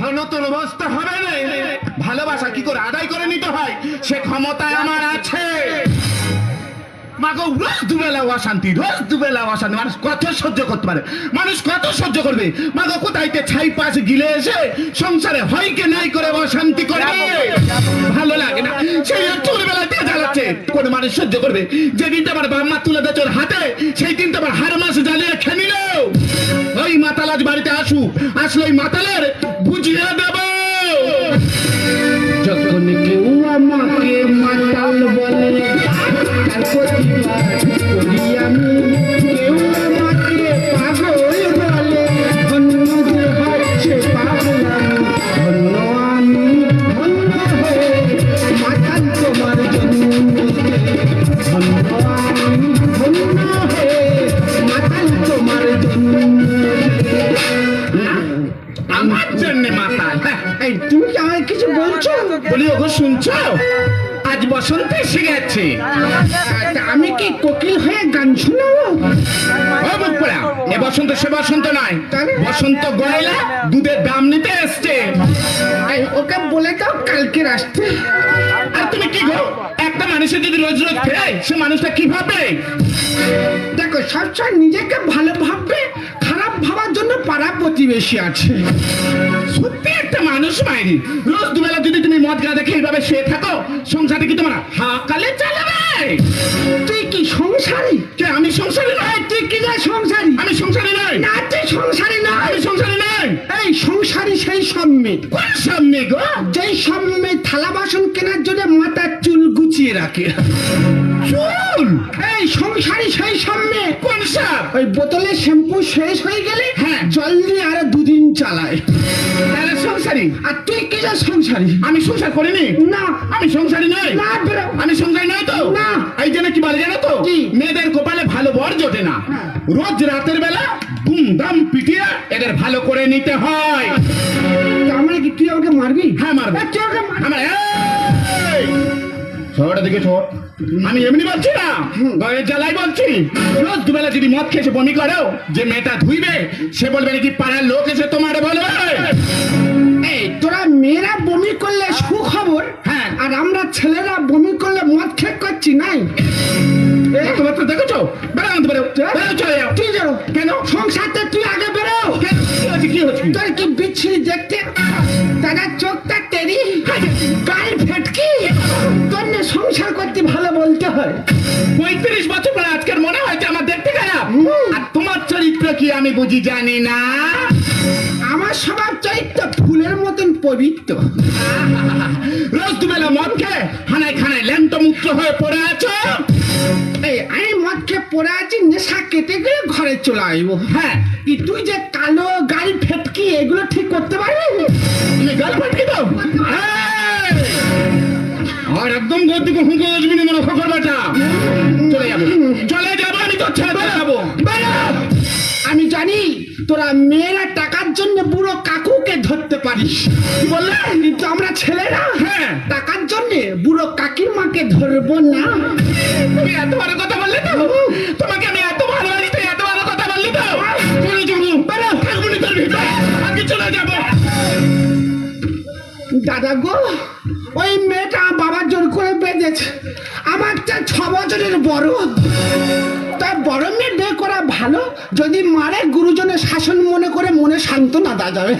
ধন তোর অবস্থা হবে না ভালোবাসা কি করে আদায় করে নিতে হয়? সে ক্ষমতায় আমার আছে। মাগো রোজ দুবেলা অশান্তি রোজ দুবেলা অশান্তি। মানুষ কত সহ্য করতে পারে? মানুষ কত সহ্য করবে? মাগো কোথাইতে ছাই পাশ গিলে এসে সংসারে হয়কে নাই করে অশান্তি করবে ভালো লাগে না। সেই চুলবেলা দিয়ে জ্বালাচ্ছে। কোন মানুষ সহ্য করবে? যেদিনটা আমার বাম্মা তুলে দেয় হাতে সেই দিনটা আমার হার ওই আসু আসলে ওই মাতালের বুঝিয়ে দেব। যখন কেউ আমাকে বলছো বলি ওগো শুনছো? আজ বসন্ত এসে গেছে। আমি কি কোকিল হয়ে গান শোনাবো? এ বসন্ত সে বসন্ত নয়। বসন্ত গয়লা দুধের দাম নিতে এসছে। ওকে বলে দাও কালকে আসতে আর তুমি কি গো? একটা মানুষের যদি রোজ রোজ ফেরায় সে মানুষটা কি ভাবে দেখো সবসময় নিজেকে ভালো ভাববে ভাবার জন্য পাড়া প্রতিবেশী আছে। সত্যি একটা মানুষ মাইরি। রোজ দুবেলা যদি তুমি মদ গা দেখে এইভাবে শুয়ে থাকো সংসারে কি তোমার হাকালে চালাবে? তুই কি সংসারী? কে আমি সংসারে নয় তুই কি না সংসারী? আমি সংসারে নয় না তুই সংসারী না আমি সংসারে নয় এই সংসারী সেই সব মেয়ে কোন সামনে গো? যেই সব মেয়ে থালা বাসন কেনার জন্য মাথার চুল গুছিয়ে রাখে। চুল? এই সংসারী সেই সব সাপ ওই বোতলে শ্যাম্পু শেষ হয়ে গেলে হ্যাঁ। জল দিয়ে আরও দুদিন চালায়। তাহলে সংসারী। আর তুই কি যা সংসারী? আমি সংসার করিনি। না। আমি সংসারী নই। না আমি সংসারী নই তো। না। এই জন্য কি বলে জানো তো? মেয়েদের কপালে ভালো বর জোটে না। হ্যাঁ। রোজ রাতের বেলা দাম পিটিয়ে এদের ভালো করে নিতে হয়। আমরা কি তুই আমাকে মারবি? হ্যাঁ আমাকে মারবি? আমার শহরের দিকে শহর আমি এমনি বলছি না গায়ের জ্বালাই বলছি। রোজ দুবেলা যদি মদ খেয়েছে বমি করো যে মেয়েটা ধুইবে সে বলবে নাকি পাড়ার লোক এসে তোমার বলবে। এই তোরা মেয়েরা বমি করলে সুখবর হ্যাঁ। আর আমরা ছেলেরা বমি করলে মদ খেয়ে করছি নাই? এ, তোমার তো দেখেছ? বেড়া আনতে বেরো বেরো চলে যাও। তুই যাও। কেন? সংসারটা তুই আগে বেরো? কি হচ্ছে কি হচ্ছে তোর কি বিচ্ছিরি দেখতে? তারা চোখটা টেরি গাল ফেটকি? তোর সংসার করতে ভালো বলতে হয়। পঁয়ত্রিশ বছর পরে আজকের মনে হয়েছে আমার দেখতে খারাপ। আর তোমার চরিত্র কি আমি বুঝি জানি না? আমার স্বভাব চরিত্র ফুলের মতন পবিত্র। রোজ দুবেলা মদ খেয়ে হানায় খানায় ল্যাংটো মুক্ত হয়ে পড়ে আছো? এই আমি মদ খেয়ে পড়ে আছি নেশা কেটে গেলে ঘরে চলে আসব। হ্যাঁ। কি তুই যে কালো গাল ফেটকি এগুলো ঠিক করতে পারবি? তুমি গার্লফ্রেন্ড কি দাও আর একদম গতি হুঁকে আসবি না খবর বাটা চলে যাব। চলে যাব আমি তো ছেড়ে যাব! আমি জানি তোরা মেয়েরা টাকার জন্য বুড়ো কাকুকে ধরতে পারিস। কি বললে? কিন্তু আমরা ছেলেরা হ্যাঁ। টাকার জন্য বুড়ো কাকিমাকে ধরবো না। তুমি এত বড় কথা বললে তো? তোমাকে আমি এত ভালোবাসি তো এত বড় কথা বললি তো? চলে যাব। বেরো। থাকব না তোর ভিতরে। আগে চলে যাব। দাদা গো বছরের বড় তাই বড় মেয়ে বিয়ে করা ভালো, যদি মারে, গুরুজনের শাসন মনে করে মনে শান্ত না দা যাবে।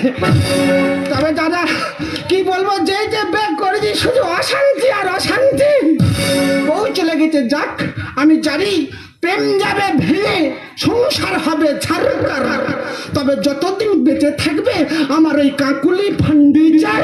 তবে দাদা, কি বলব, যে যে বিয়ে করেছি, শুধু অশান্তি আর অশান্তি। বউ চলে গেছে, যাক, আমি জানি প্রেম যাবে, ভেঙে সংসার হবে ছাড়কার তবে যতদিন বেঁচে থাকবে, আমার ওই কাকুলি ফান্ডিচার।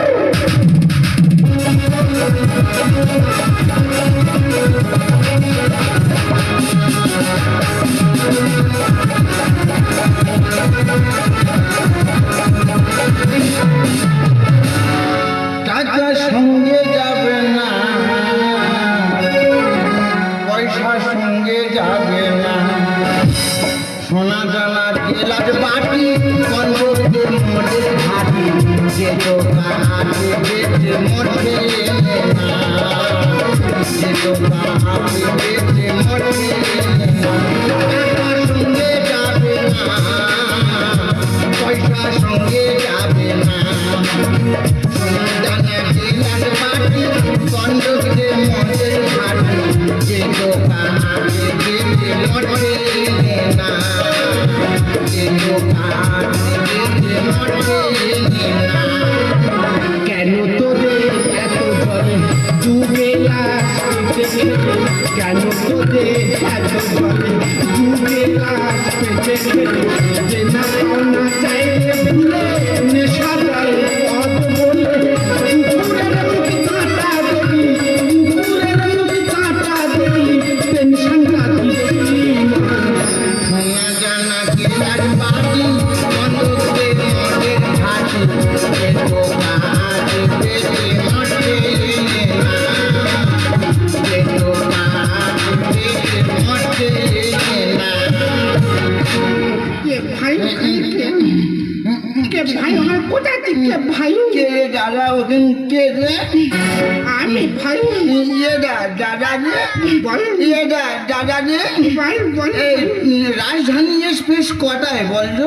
রাজধানী এক্সপ্রেস কটায় বলতো?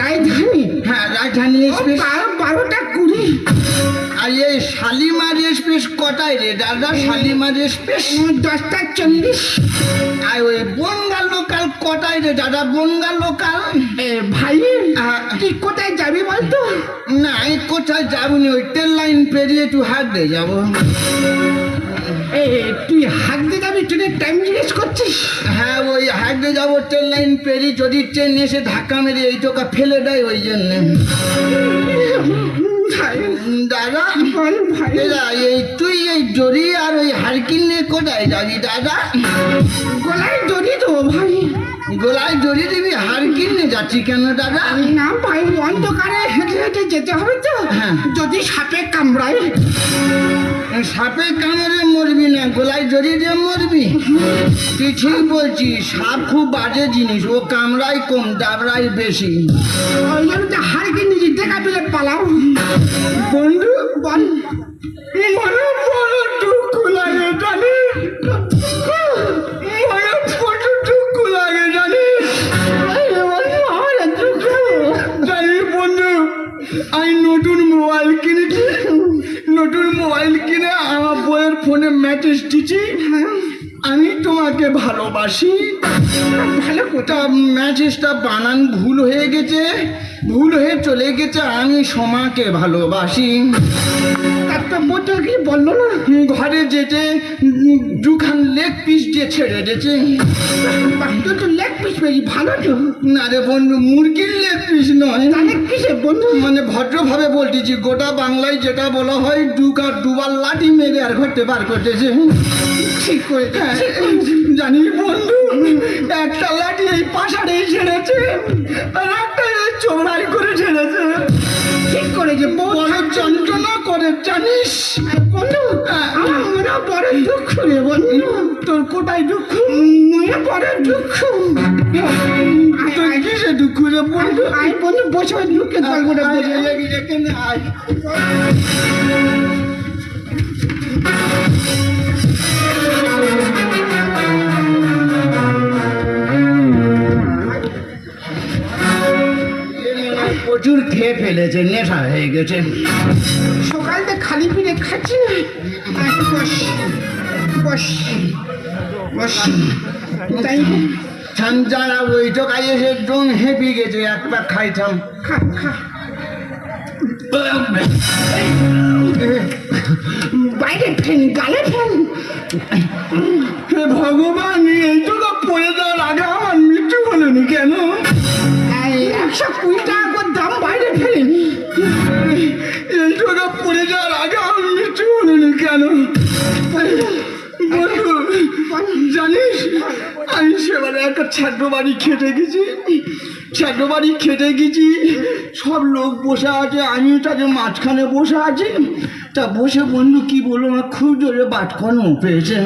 রাজধানী? হ্যাঁ রাজধানী এক্সপ্রেস বারোটা কুড়ি। আর এই শালিমার এক্সপ্রেস কটায় রে দাদা? শালিমার এক্সপ্রেস দশটা চল্লিশ। আর ওই বনগা লোকাল কটায় রে দাদা? বনগা লোকাল? এ ভাই আহ, তুই কোথায় যাবি বলতো? না কোথায় যাবনি ওই ট্রেন লাইন পেরিয়ে একটু হাট দিয়ে যাব। তুই দিয়ে যাবি? ট্রেনের টাইম জিজ্ঞেস করছিস? হ্যাঁ ওই দিয়ে যাব ট্রেন লাইন পেরি যদি ট্রেন এসে ধাক্কা মেরে এই টোকা ফেলে দেয় ওই জন্য। দাদা ভাই। এই তুই এই জরি আর ওই হারকিন নিয়ে কোথায় যাবি দাদা? গলায় জড়ি তো ভাই। গোলায় জড়ি দিবি হার কিনে যাচ্ছি কেন দাদা? না ভাই অন্ধকারে হেঁটে হেঁটে যেতে হবে তো। হ্যাঁ। যদি সাপে কামড়ায়। সাপে কামড়ে মরবি না গোলায় জড়ি দিয়ে মরবি। তুই ঠিক বলছিস সাপ খুব বাজে জিনিস ও কামড়াই কম ডাবরাই বেশি। ওই জন্য তো হারকে নিজে দেখা পেলে পালাও বন্ধু বল মনে বড় দুঃখ লাগে জানি। নতুন মোবাইল কিনে আমার বইয়ের ফোনে মেসেজ দিচ্ছি, আমি তোমাকে ভালোবাসি। ভালো কোথা ম্যাচেসটা বানান, ভুল হয়ে গেছে, ভুল হয়ে চলে গেছে, আমি সোমাকে ভালোবাসি। একটা বোতল কি বলল না? ঘরে যেতে দুখান লেগ পিস দিয়ে ছেড়ে দিয়েছে। তো তো লেগ পিস বেশি ভালো তো। না রে বন্ধু মুরগির লেগ পিস নয়। তাহলে কিসে বন্ধু? মানে ভদ্রভাবে বলতেছি গোটা বাংলায় যেটা বলা হয় দুকা দুবার লাঠি মেরে আর ঘরতে বার করতেছে। ঠিক করে হ্যাঁ, জানিস বন্ধু একটা লাঠি এই পাশাড়েই ছেড়েছে আর একটা চোরাই করে ছেড়েছে। করেছে বউ বড় যন্ত্রণা করে জানিস বন্ধু আমার মনে বড় দুঃখ রে বন্ধু তোর কোটায় দুঃখ মনে বড় দুঃখ তোর কিসে দুঃখ রে বন্ধু আই বন্ধু বসে প্রচুর খেয়ে ফেলেছে নেশা হয়ে গেছে। সকালতে খালি পিঠে খাচ্ছি না? বস তাই হেপি গেছে এক পাক খাইতাম। খা খা। বাইরে ফেন গালে ফেন। হে ভগবান এই টোকা পড়ে যাওয়ার আগে আমার মৃত্যু হলো নি কেন একশো কুড়ি কেন বন্ধু জানিস আমি সেবারে একটা ছাত্র বাড়ি খেটে গেছি। বাড়ি খেটে গেছি। সব লোক বসে আছে আমি তাদের মাঝখানে বসে আছি। তা বসে বন্ধু কি বলব আমার খুব জোরে বাটকন পেয়েছে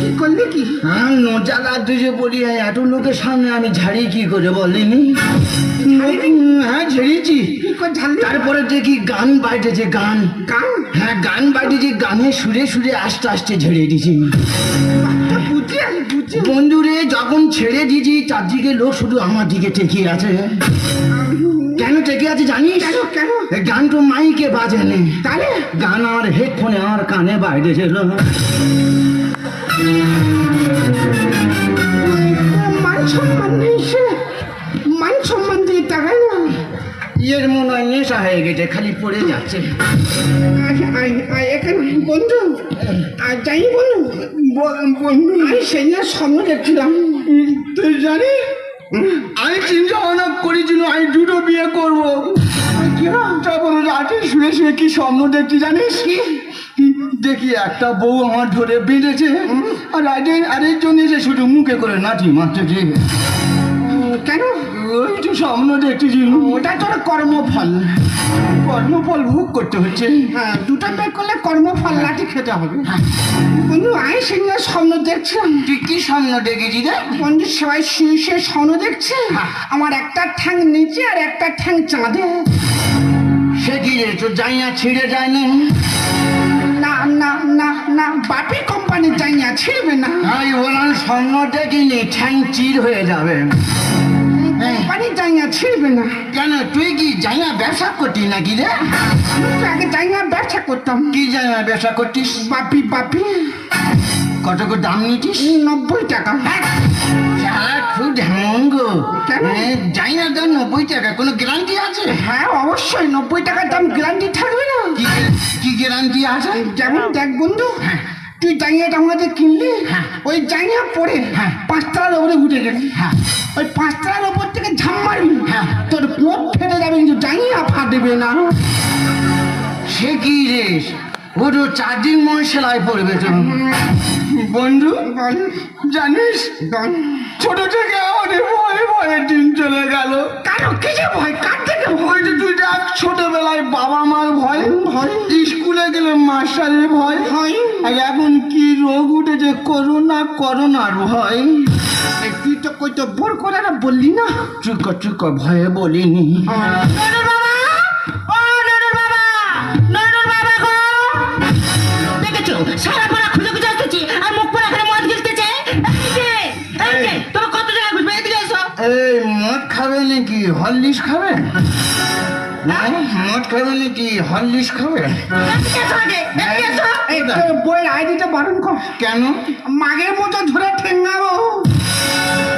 কি করলে কি? হ্যাঁ নজা লাগতে যে বলি এত লোকের সামনে আমি ঝাড়ি কি করে বলিনি? হ্যাঁ ঝেড়েছি। তারপরে দেখি গান বাইটেছে গান। গান? হ্যাঁ গান বাইটেছে গানে সুরে সুরে আস্তে আস্তে ঝেড়ে দিছি। বন্ধুরে যখন ছেড়ে দিয়েছি চারদিকে লোক শুধু আমার দিকে টেকিয়ে আছে। কেন টেকে আছে জানিস? কেন গান তো মাইকে বাজে নে তাহলে? গান আর হেডফোনে আর কানে বাইরে ছিল। মান সম্মান নেই সে মান সম্মান দিয়ে তাকায় না এর মনে হয় নেশা হয়ে গেছে খালি পড়ে যাচ্ছে। আয়, আয়, এখানে বন্ধু আর যাই বলু বন্ধু। আমি সেই না স্বপ্ন দেখছিলাম। তুই জানিস? আমি চিন্তা ভাবনা করেছিল আমি দুটো বিয়ে করব। তারপর রাতে শুয়ে শুয়ে কি স্বপ্ন দেখছি জানিস? কি? দেখি একটা বউ আমার ধরে বেঁধেছে আর রাতে আরেকজন এসে শুধু মুখে করে নাচি মারছে কেন? ওই তো স্বপ্ন দেখতেছি ওটা তোর কর্মফল। কর্মফল ভোগ করতে হচ্ছে। হ্যাঁ দুটো বের করলে কর্মফল লাঠি খেতে হবে। বন্ধু আমি সেই স্বপ্ন দেখছিলাম তুই কি স্বপ্ন দেখেছি রে? বন্ধু সবাই শুয়ে শুয়ে স্বপ্ন দেখছে। আমার একটা ঠ্যাং নিচে আর একটা ঠ্যাং চাঁদে। সে কি রে তোর না ছিঁড়ে যায় না না না না না বাপি কোম্পানি যাই না ছিড়বে না। বললাম স্বপ্ন দেখিনি ঠ্যাং চির হয়ে যাবে। কোম্পানি যাই না ছিড়বে না। কেন তুই কি না ব্যবসা করতি নাকি রে? আগে না ব্যবসা করতাম। কি না ব্যবসা করতিস? বাপি বাপি। কত করে দাম নিতিস? নব্বই টাকা। সারা খুব ঢেমঙ্গ কেন? যাই না দাম নব্বই টাকা কোনো গ্যারান্টি আছে? হ্যাঁ অবশ্যই নব্বই টাকার দাম গ্যারান্টি থাকবে না। কি কি গ্যারান্টি আছে? যেমন দেখ বন্ধু হ্যাঁ। তুই জাঙ্গিয়াটা আমাদের কিনলি হ্যাঁ। ওই জাঙ্গিয়া পরে হ্যাঁ। পাঁচতলার ওপরে উঠে গেলি হ্যাঁ। ওই পাঁচতলার ওপর থেকে ঝাম মারবি। তোর পোট ফেটে যাবে কিন্তু জাঙ্গিয়া দেবে না সে কি রে তো চার্জিং মন সেলাই পড়বে বন্ধু জানিস ছোট থেকে আমাদের ভয়ে ভয়ে দিন চলে গেল। কেন? কিসে ভয়? কার থেকে ভয়? তুই দেখ ছোটবেলায় বাবা মার ভয় ভয়। স্কুলে গেলে মাস্টারের ভয়। ভয়। আর এখন কি রোগ উঠেছে করোনা করোনার ভয়। তুই তো কই তো বোর করে না বললি না? চুপ কর চুপ কর ভয়ে বলিনি। হরলিক্স খাবে? হ্যাঁ, মদ খাবে নাকি হরলিক্স খাবে? তোর বইয়ের আইডিটা বারণ কর। কেন? মাগের মতো ধরে ঠেঙ্গাবো।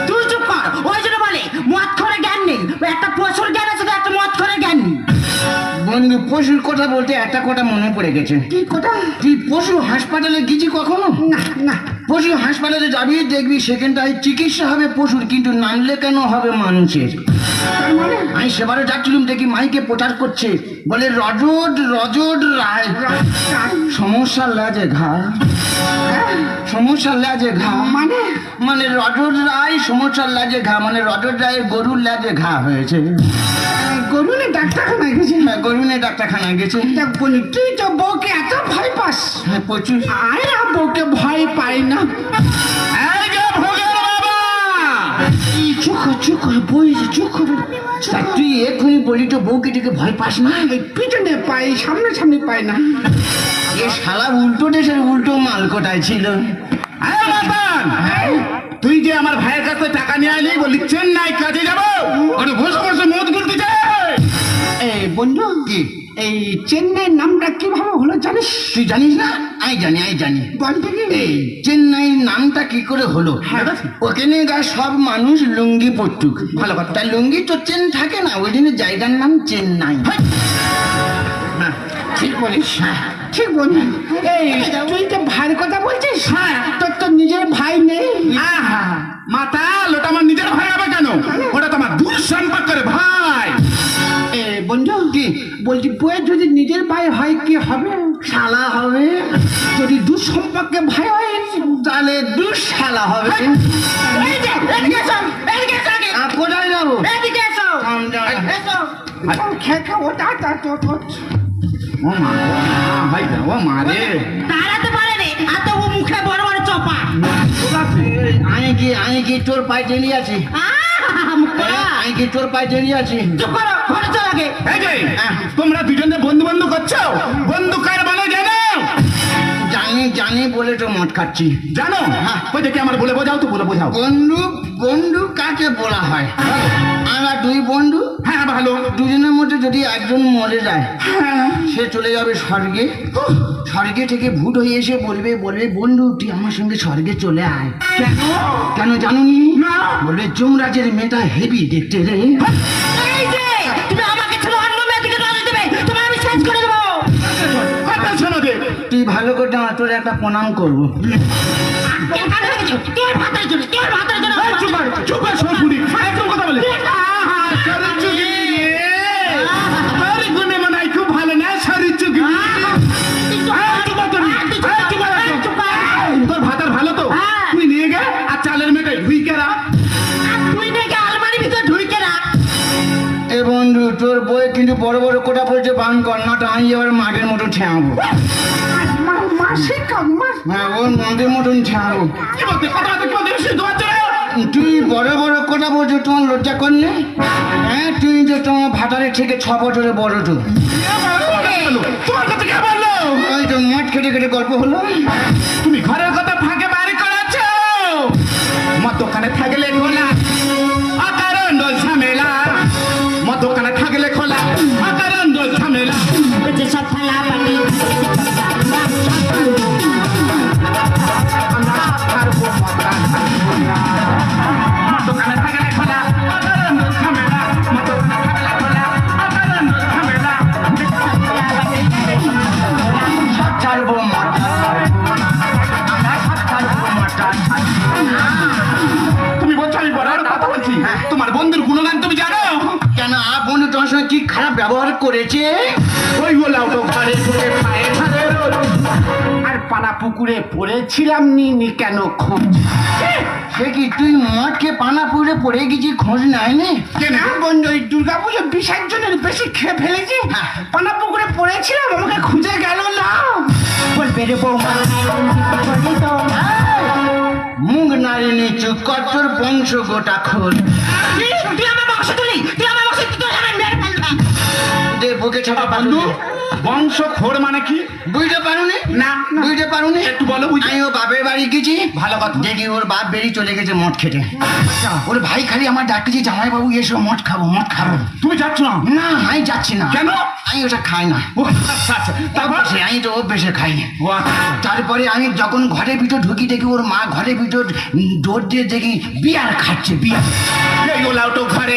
তুই চুপ কর ওই জন্য বলে মদ খরে জ্ঞান নেই। একটা পশুর জ্ঞান আছে তো একটা মদ খরে জ্ঞান নেই। বন্ধু পশুর কথা বলতে একটা কথা মনে পড়ে গেছে। কি কথা? তুই পশু হাসপাতালে গেছি কখনো? না না। পশু হাসপাতালে যাবি দেখবি সেখানটায় চিকিৎসা হবে পশুর কিন্তু নামলে কেন হবে মানুষের? মানে আমি সেবারে যাচ্ছিলাম দেখি মাইকে প্রচার করছে। বলে রজত রজত রায়। সমস্যা লাজে ঘা। সমস্যা লাজে ঘা। মানে? মানে রজত রায় সমস্যার লাজে ঘা মানে রজত রায়ের গরুর লাজে ঘা হয়েছে। গরুনে ডাক্তারখানায় গেছি? হ্যাঁ, গরুনে ডাক্তারখানায় গেছে। বলি তুই তো বউকে এত ভয় পাস। হ্যাঁ প্রচুর। আর বউকে ভয় পাই না। চুখ চুখ বই চুখ। তা তুই এক্ষুনি বলি তো বউকে ডেকে ভয় পাস না? পিছনে পাই সামনে সামনে পাই না। এ শালা উল্টো দেশের উল্টো মাল কোটায় ছিল? এই তুই যে আমার ভাইয়ের কাছে টাকা নিয়ে আলি বলি চেন্নাই কাজে যাব? বসে বসে মদ গুলতে এই বন্ধু কি? এই চেন্নাই নামটা কীভাবে হলো জানিস? তুই জানিস না? আমি জানি আমি জানি। এই চেন্নাই নামটা কি করে হলো? হ্যাঁ। ওখানে গা সব মানুষ লুঙ্গি পরতুক ভালো কথা। তাই লুঙ্গি তো চেন থাকে না ওই জন্য জায়গার নাম চেন্নাই। হ্যাঁ, ঠিক বলিস। ঠিক বন্ধু এই তুই তো ভাইয়ের কথা বলছিস? হ্যাঁ। তোর তো নিজের ভাই নেই। আহা মাতা ওটা আমার নিজের ভাই হবে কেন? বলছি বইয়ের যদি নিজের ভাই হয় কি হবে? শালা হবে। যদি দূর সম্পর্কে ভাই হয় তাহলে দুঃশালা হবে। কোথায় যাব? ওটা ও মা ভাই ও মা রে। তাড়াতে পারে রে আর তো ও মুখে বড় বড় চপা। কি আমি কি তোর পায়ে টেনে আছি। আহ, মুখ পোড়া। আমি কি তোর পায়ে টেনে আছি। চুপ করো ঘরে চল আগে। এই যে তোমরা দুজনে বন্ধু বন্ধু করছ? বন্ধু কার বলে জানো জানি জানি বলে তো মদ খাচ্ছি। জানো? হ্যাঁ ওই দেখি আমার বলে বোঝাও তো বলে বোঝাও। বন্ধু বন্ধু কাকে বলা হয়? আমরা দুই বন্ধু? হ্যাঁ ভালো। দুজনের মধ্যে যদি একজন মরে যায় হ্যাঁ। সে চলে যাবে স্বর্গে। স্বর্গে থেকে ভূত হয়ে এসে বলবে বলবে বন্ধু তুই আমার সঙ্গে স্বর্গে চলে আয়। কেন? কেন জানুনি? না। বলবে যমরাজের মেয়েটা হেভি দেখতে রে। চুপ কর তুমি। এই, চুপ কর একদম। এই, তোর ভাতার ভালো তো হ্যাঁ। তুই নিয়ে গে রাখ তুই তোর বই কিন্তু বড় বড় কোটা পড়ছে বান কর না আমি এবার মাঠের মতো ঠেয়াবো তুই বড় বড় কোটা বলছো তোমার লজ্জা করলে হ্যাঁ তুই যে তোমার ভাতারে থেকে ছ বছরে বড় তো। তোমার কথা কে বলল? ওই তো মাঠ খেটে খেটে গল্প হলো। তুমি ঘরের কথা তোমার বন্ধুর গুণগান তুমি জানো? কেন বন্ধু তোমার সঙ্গে কি খারাপ ব্যবহার করেছে? ওই গোলাও তো ঘরে ঘুরে পায়ে ধরে আর পানা পুকুরে পড়েছিলাম নি কেন খোঁজ? সে কি তুই মঠকে পানা পুড়ে পড়ে গেছি খোঁজ নাই নে কেন বন্ধু ওই দুর্গা পুজো বিসর্জনের বেশি খেয়ে ফেলেছি। পানা পুকুরে পড়েছিলাম আমাকে খুঁজে গেল না। বলবে রে বৌমা। মুখ নারী নিচু কঠোর বংশ গোটা খোল। তুই আমার বংশ তুলি তুই বুকে ছাপা বন্ধু বংশ খোর মানে কি? বুঝতে পারুনি? না বুঝতে পারুনি? একটু বলো আমি ও বাপের বাড়ি গেছি। ভালো কথা। দেখি ওর বাপ বেরিয়ে চলে গেছে মদ খেতে। ওর ভাই খালি আমার ডাকতেছে জামাই বাবু এসো মদ খাব মদ খাব। তুমি যাচ্ছ না? না আমি যাচ্ছি না। কেন? আমি ওটা খাই না। ও, আচ্ছা আচ্ছা। তারপর? আমি তো অভ্যেসে খাই আচ্ছা। তারপরে আমি যখন ঘরের ভিতর ঢুকি দেখি ওর মা ঘরের ভিতর ডোর দিয়ে দেখি বিয়ার খাচ্ছে বিয়ার। এই গোলাও তো ঘরে।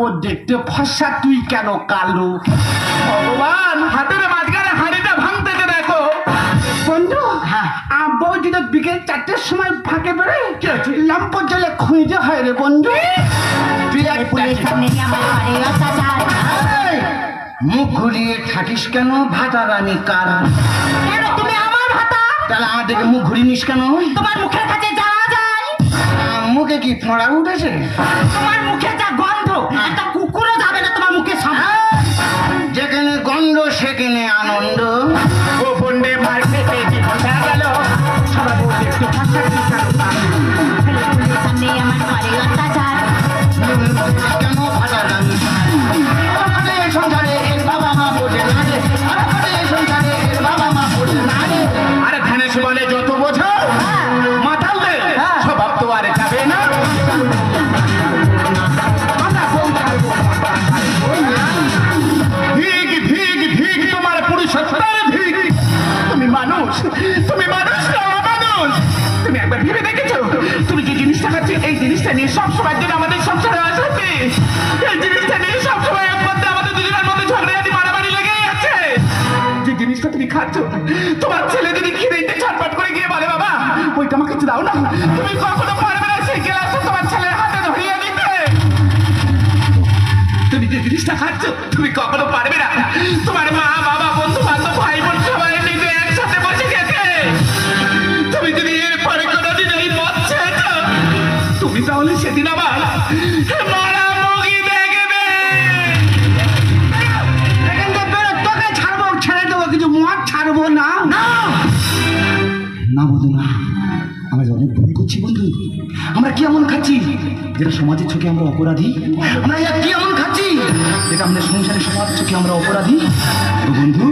সবার দেখতে ফসা তুই কেন কালো? ভগবান হাতের মাঝখানে হাড়িটা ভাঙতে দেখো। বন্ধু হ্যাঁ। আব্বু যদি বিকেল চারটের সময় ফাঁকে বেরোয় আছে? লম্প জলে খুঁজে হয় রে বন্ধু। মুখ ঘুরিয়ে থাকিস কেন ভাতার আমি কারা? তুমি আমার ভাতা? তাহলে আমার দিকে মুখ ঘুরি নিস কেন? তোমার মুখের কাছে যাওয়া যায়। মুখে কি ফোঁড়া উঠেছে? তোমার মুখে যা ¡Gato! ¡Gato! Ah. তোমার ছেলে যদি খিদেতে ছটপট করে গিয়ে বলে, বাবা, ওইটা আমাকে দাও না। তুমি কখনো পারবে না সেই গ্লাসটা তোমার ছেলের হাতে ধরিয়ে দিতে। তুমি যে জিনিসটা খাচ্ছ, তুমি কখনো পারবে না। যেটা সমাজের চোখে আমরা অপরাধী, আমরা কি এমন খাচ্ছি? যেটা আমাদের সংসারের সমাজের চোখে আমরা অপরাধী? বন্ধু